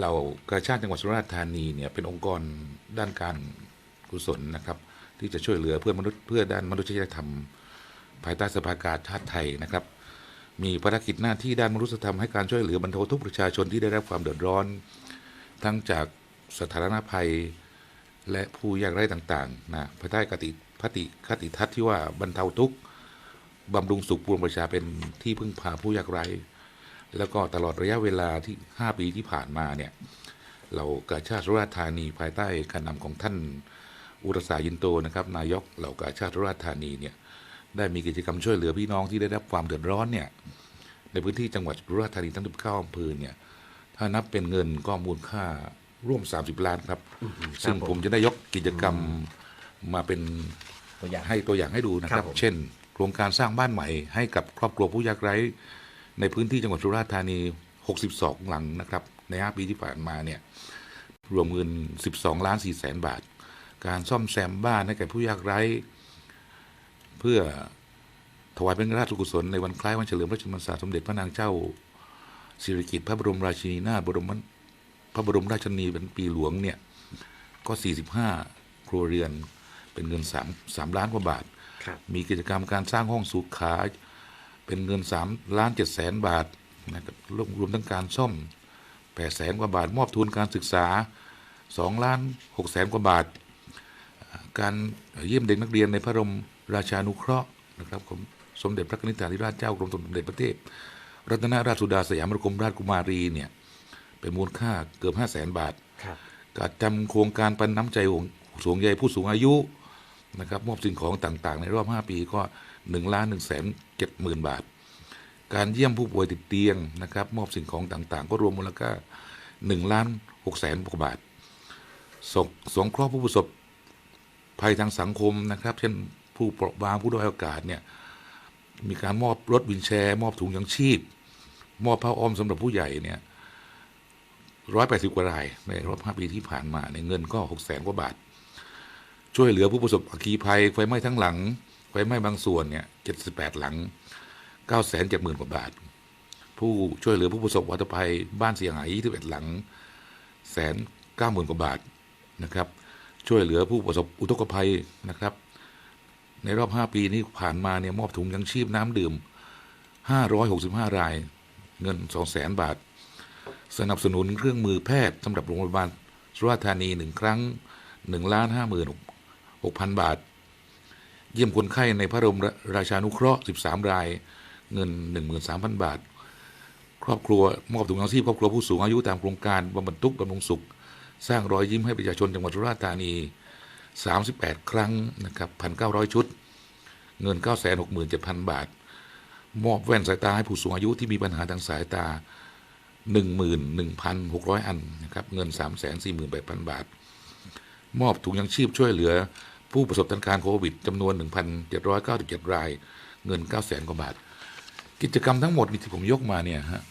เรากาชาติจังหวัดสุราษฎร์ธานีเนี่ยเป็นองค์กรด้านการกุศลนะครับ ที่จะช่วยเหลือเพื่อนมนุษย์เพื่อด้านมนุษยธรรม ภายใต้สภากาชาติไทยนะครับ มีภารกิจหน้าที่ด้านมนุษยธรรมให้การช่วยเหลือบรรเทาทุกข์ประชาชนที่ได้รับความเดือดร้อน ทั้งจากสถานภัยและผู้ยากไร้ต่างๆนะภายใต้กติคติคติทัศน์ที่ว่าบรรเทาทุกข์บำรุงสุขปวงประชาเป็นที่พึ่งพาผู้ยากไร้ แล้วก็ตลอดระยะเวลาที่ 5 ปีที่ผ่านมาเนี่ยเรากาชาติสุราษฎร์ธานีภายใต้การนำของท่านอุรสายินโตนะครับ นายกเหล่ากาชาติสุราษฎร์ธานีเนี่ยได้มีกิจกรรมช่วยเหลือพี่น้องที่ได้รับความเดือดร้อนเนี่ยในพื้นที่จังหวัดสุราษฎร์ธานีทั้ง19อำเภอเนี่ยถ้านับเป็นเงินก็มูลค่าร่วม 30 ล้านครับ ซึ่งผมจะได้ยกกิจกรรมมาเป็นตัวอย่างให้ตัวอย่างให้ดูนะคครัรับบผมเช่น โครงการสร้างบ้านใหม่ให้กับครอบครัวผู้ยากไร้ ในพื้นที่จังหวัดสุราษฎร์ธานี 62 หลังนะครับ ใน 5 ปีที่ผ่านมาเนี่ยรวมเงิน 12 ล้าน4แสนบาท การซ่อมแซมบ้านให้แก่ผู้ยากไร้ เพื่อถวายเป็นราชกุศลในวันคล้ายวันเฉลิมพระชนมพรรษาสมเด็จพระนางเจ้าสิริกิติ์พระบรมราชินีนาถบรมพระบรมราชชนีเป็นปีหลวงเนี่ยก็ 45 ครัวเรือนเป็นเงิน3 3ล้านกว่าบาทครับมีกิจกรรมการสร้างห้องสุขา เป็นเงิน3ล้าน7แสนบาทนะครับรวมรวมทั้งการซ่อม8แสนกว่าบาท มอบทุนการศึกษา2ล้าน6แสนกว่าบาทอ่าการเยี่ยมเด็กนักเรียนในพระบรมราชานุเคราะห์นะครับของสมเด็จพระนิธิธิราชเจ้ากรมสมเด็จพระเทพรัตนราชสุดาสยามบรมราชกุมารีเนี่ยเป็นมูลค่าเกือบ5แสนบาทครับการจำโครงการปันน้ำใจห่วงสูงใยผู้สูงอายุ นะครับมอบสิ่งของต่างๆ ในรอบ 5 ปีก็1ล้าน1แสน7หมื่นบาท การเยี่ยมผู้ป่วยติดเตียงนะครับมอบสิ่งของต่างๆ ก็รวมมูลค่า1ล้าน6แสนกว่าบาทสงสงเคราะห์ผู้ประสบภัยทางสังคมนะครับ เช่นผู้เปราะบางผู้ด้อยโอกาสเนี่ยมีการมอบรถวินแชร์ มอบถุงยังชีพ มอบผ้าอ้อมสำหรับผู้ใหญ่เนี่ยร้อยแปดสิบกว่ารายในรอบห้าปีที่ผ่านมาในเงินก็หกแสนกว่าบาท ช่วยเหลือผู้ประสบอัคคีภัยไฟไหม้ทั้งหลังไฟไหม้บางส่วนเนี่ยเจ็ดสิบแปดหลังเก้าแสนเจ็ดหมื่นกว่าบาท ผู้ช่วยเหลือผู้ประสบวัตภัยบ้านเสียหายยี่สิบเอ็ดหลังแสนเก้าหมื่นกว่าบาทนะครับ ช่วยเหลือผู้ประสบอุทกภัยนะครับ ในรอบห้าปีนี้ผ่านมาเนี่ยมอบถุงยังชีพน้ำดื่มห้าร้อยหกสิบห้าราย เงินสองแสนบาท สนับสนุนเครื่องมือแพทย์สำหรับโรงพยาบาลสุราษฎร์ธานีหนึ่งครั้งหนึ่งล้านห้า หมื่นหกพันบาท เยี่ยมคนไข้ในพระบรมราชานุเคราะห์สิบสามราย เงินหนึ่งหมื่นสามพันบาท ครอบครัวมอบถุงยางชีพครอบครัวผู้สูงอายุตามโครงการบำบัดทุกข์บำรุงสุข สร้างรอยยิ้มให้ประชาชนจังหวัดสุราษฎร์ธานี 38 ครั้งนะครับ1,900 ชุด เงิน 967,000 บาท มอบแว่นสายตาให้ผู้สูงอายุที่มีปัญหาทางสายตา11,600 อันนะครับ เงิน 348,000 บาท มอบถุงยังชีพช่วยเหลือ ผู้ประสบสถานการณ์โควิดจำนวน 1,797 ราย เงิน 900,000 กว่าบาท กิจกรรมทั้งหมดนี่ที่ผมยกมาเนี่ยฮะ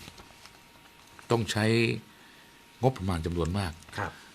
ต้องใช้งบประมาณจำนวนมากครับ